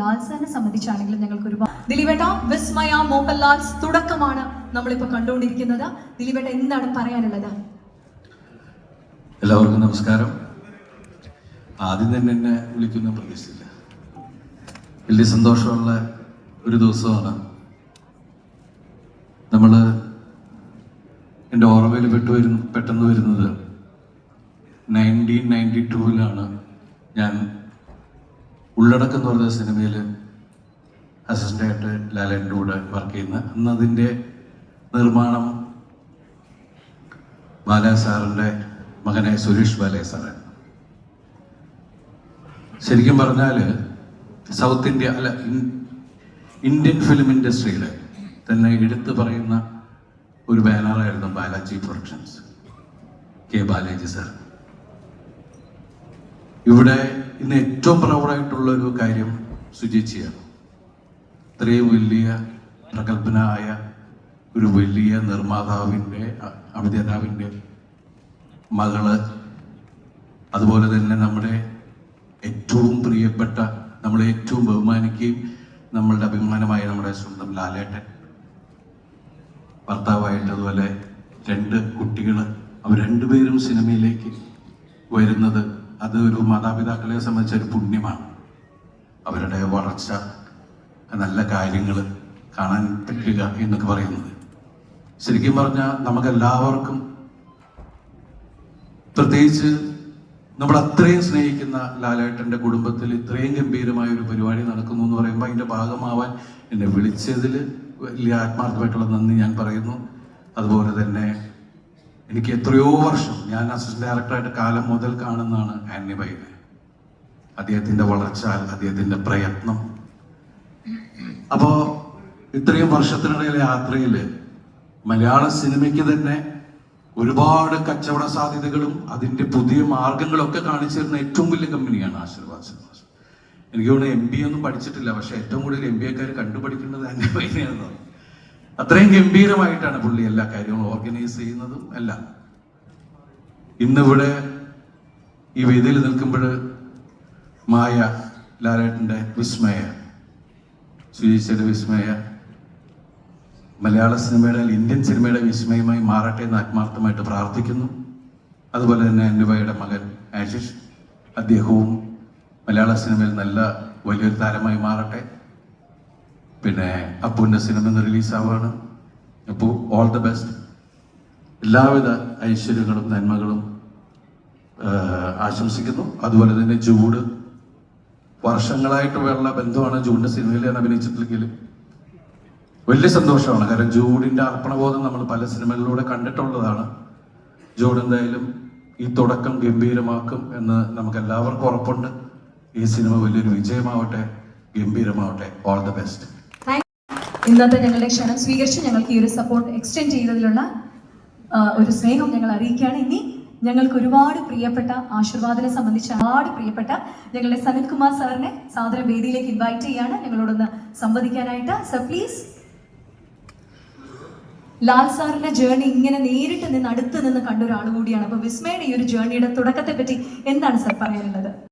ലാൽ സാറിനെ സംബന്ധിച്ചാണെങ്കിലും ഞങ്ങൾക്ക് ഒരുപാട് ദിലീപേട്ട വിസ്മയ മോഹൻലാൽസ് തുടക്കമാണ് നമ്മളിപ്പോ കണ്ടുകൊണ്ടിരിക്കുന്നത്. ദിലീപേട്ട എന്താണ് പറയാനുള്ളത്? എല്ലാവർക്കും നമസ്കാരം. ആദ്യം തന്നെ എന്നെ വിളിക്കുന്ന പ്രതീക്ഷിച്ചില്ല. വലിയ സന്തോഷമുള്ള ഒരു ദിവസമാണ്. നമ്മൾ എന്റെ ഓർമ്മയിൽ പെട്ടു വരുന്ന പെട്ടെന്ന് വരുന്നത് നയന്റീൻ നയന്റി ടൂവിലാണ് ഞാൻ ഉള്ളടക്കം എന്ന് പറഞ്ഞ സിനിമയിൽ അസിസ്റ്റന്റായിട്ട് ലാലേന്റെ കൂടെ വർക്ക് ചെയ്യുന്ന അന്ന് അതിന്റെ നിർമ്മാണം ബാല സാറിന്റെ മകനെ സുരേഷ് ബാലയ സാറാണ് ശരിക്കും പറഞ്ഞാൽ സൗത്ത് ഇന്ത്യ അല്ല ഇന്ത്യൻ ഫിലിം ഇൻഡസ്ട്രിയിൽ തന്നെ എടുത്തു പറയുന്ന ഒരു ബാനറായിരുന്നു Balaji productions K Balaji sir. ഇവിടെ ഇന്ന് ഏറ്റവും പ്രൗഡായിട്ടുള്ള ഒരു കാര്യം സുചിച്ചിയാണ് ഇത്രയും വലിയ പ്രഗത്ഭനായ ഒരു വലിയ നിർമ്മാതാവിന്റെ അഭിനേതാവിന്റെ മകൾ അതുപോലെ തന്നെ നമ്മുടെ ഏറ്റവും പ്രിയപ്പെട്ട നമ്മളെ ഏറ്റവും ബഹുമാനിക്കുകയും നമ്മളുടെ അഭിമാനമായ നമ്മുടെ സ്വന്തം ലാലേട്ടൻ. ഭർത്താവായിട്ട് അതുപോലെ രണ്ട് കുട്ടികൾ അവർ രണ്ടുപേരും സിനിമയിലേക്ക് വരുന്നത് അത് ഒരു മാതാപിതാക്കളെ സംബന്ധിച്ച ഒരു പുണ്യമാണ്. അവരുടെ വളർച്ച നല്ല കാര്യങ്ങൾ കാണാൻ പറ്റുക എന്നൊക്കെ പറയുന്നത്. ശരിക്കും പറഞ്ഞാൽ നമുക്കെല്ലാവർക്കും പ്രത്യേകിച്ച് നമ്മൾ അത്രയും സ്നേഹിക്കുന്ന ലാലേട്ടന്റെ കുടുംബത്തിൽ ഇത്രയും ഗംഭീരമായ ഒരു പരിപാടി നടക്കുന്നു എന്ന് പറയുമ്പോൾ അതിന്റെ ഭാഗമാവാൻ എന്നെ വിളിച്ചതിൽ വലിയ ആത്മാർത്ഥമായിട്ടുള്ള നന്ദി ഞാൻ പറയുന്നു. അതുപോലെ തന്നെ എനിക്ക് എത്രയോ വർഷം ഞാൻ അസിസ്റ്റന്റ് ഡയറക്ടറായിട്ട് കാലം മുതൽ കാണുന്നതാണ് ആന്നി ബൈനെ അദ്ദേഹത്തിന്റെ വളർച്ച അദ്ദേഹത്തിന്റെ പ്രയത്നം. അപ്പോ ഇത്രയും വർഷത്തിനിടയിലെ യാത്രയിൽ മലയാള സിനിമയ്ക്ക് തന്നെ ഒരുപാട് കച്ചവട സാധ്യതകളും അതിന്റെ പുതിയ മാർഗങ്ങളൊക്കെ കാണിച്ചു തരുന്ന ഏറ്റവും വലിയ കമ്പനിയാണ് ആശീർവാദ് സിനിമാസ്. എനിക്ക് തോന്നുന്നു എം ബി ഒന്നും പഠിച്ചിട്ടില്ല പക്ഷെ ഏറ്റവും കൂടുതൽ എം ബി എക്കാർ കണ്ടുപഠിക്കേണ്ടത് എന്നെ പൈനെയാണ് അത്രയും ഗംഭീരമായിട്ടാണ് പുള്ളി എല്ലാ കാര്യങ്ങളും ഓർഗനൈസ് ചെയ്യുന്നതും എല്ലാം. ഇന്നിവിടെ ഈ വേദിയിൽ നിൽക്കുമ്പോൾ മായ ലാലേട്ടന്റെ വിസ്മയ സുജീച്ചയുടെ വിസ്മയ മലയാള സിനിമയുടെ ഇന്ത്യൻ സിനിമയുടെ വിസ്മയമായി മാറട്ടെ എന്ന് ആത്മാർത്ഥമായിട്ട് പ്രാർത്ഥിക്കുന്നു. അതുപോലെ തന്നെ അനുഭയുടെ മകൻ ആശിഷ് അദ്ദേഹവും മലയാള സിനിമയിൽ നല്ല വലിയൊരു താരമായി മാറട്ടെ. പിന്നെ അപ്പുവിന്റെ സിനിമ ഇന്ന് റിലീസാവാണ്. അപ്പോൾ ഓൾ ദ ബെസ്റ്റ് എല്ലാവിധ ഐശ്വര്യങ്ങളും നന്മകളും ആശംസിക്കുന്നു. അതുപോലെ തന്നെ ജൂഡ്. വർഷങ്ങളായിട്ടുള്ള ബന്ധമാണ് ജൂഡിന്റെ സിനിമയിൽ ഞാൻ അഭിനയിച്ചിട്ടില്ലെങ്കിൽ വലിയ സന്തോഷമാണ്. കാരണം ജൂഡിന്റെ അർപ്പണബോധം നമ്മൾ പല സിനിമകളിലൂടെ കണ്ടിട്ടുള്ളതാണ്. ജൂഡ് എന്തായാലും ഈ തുടക്കം ഗംഭീരമാക്കും എന്ന് നമുക്ക് എല്ലാവർക്കും ഉറപ്പുണ്ട്. ഈ സിനിമ വലിയൊരു വിജയമാവട്ടെ ഗംഭീരമാവട്ടെ. ഓൾ ദ ബെസ്റ്റ് ഇന്നത്തെ ഞങ്ങളുടെ ക്ഷണം സ്വീകരിച്ച് ഞങ്ങൾക്ക് ഈ ഒരു സപ്പോർട്ട് എക്സ്റ്റെൻഡ് ചെയ്തതിലുള്ള ഒരു സ്നേഹം ഞങ്ങൾ അറിയിക്കുകയാണ്. ഇനി ഞങ്ങൾക്ക് ഒരുപാട് പ്രിയപ്പെട്ട ആശീർവാദനെ സംബന്ധിച്ച് ഒരുപാട് പ്രിയപ്പെട്ട ഞങ്ങളുടെ സനിൽ കുമാർ സാറിനെ സാദര വേദിയിലേക്ക് ഇൻവൈറ്റ് ചെയ്യാണ്. ഞങ്ങളോടൊന്ന് സംവദിക്കാനായിട്ട്. സർ പ്ലീസ് ലാൽ സാറിന്റെ ജേർണി ഇങ്ങനെ നേരിട്ട് നിന്ന് അടുത്ത് നിന്ന് കണ്ട ഒരാൾ അപ്പൊ വിസ്മയുടെ ഈ ഒരു ജേർണിയുടെ തുടക്കത്തെ പറ്റി എന്താണ് സർ പറയാനുള്ളത്?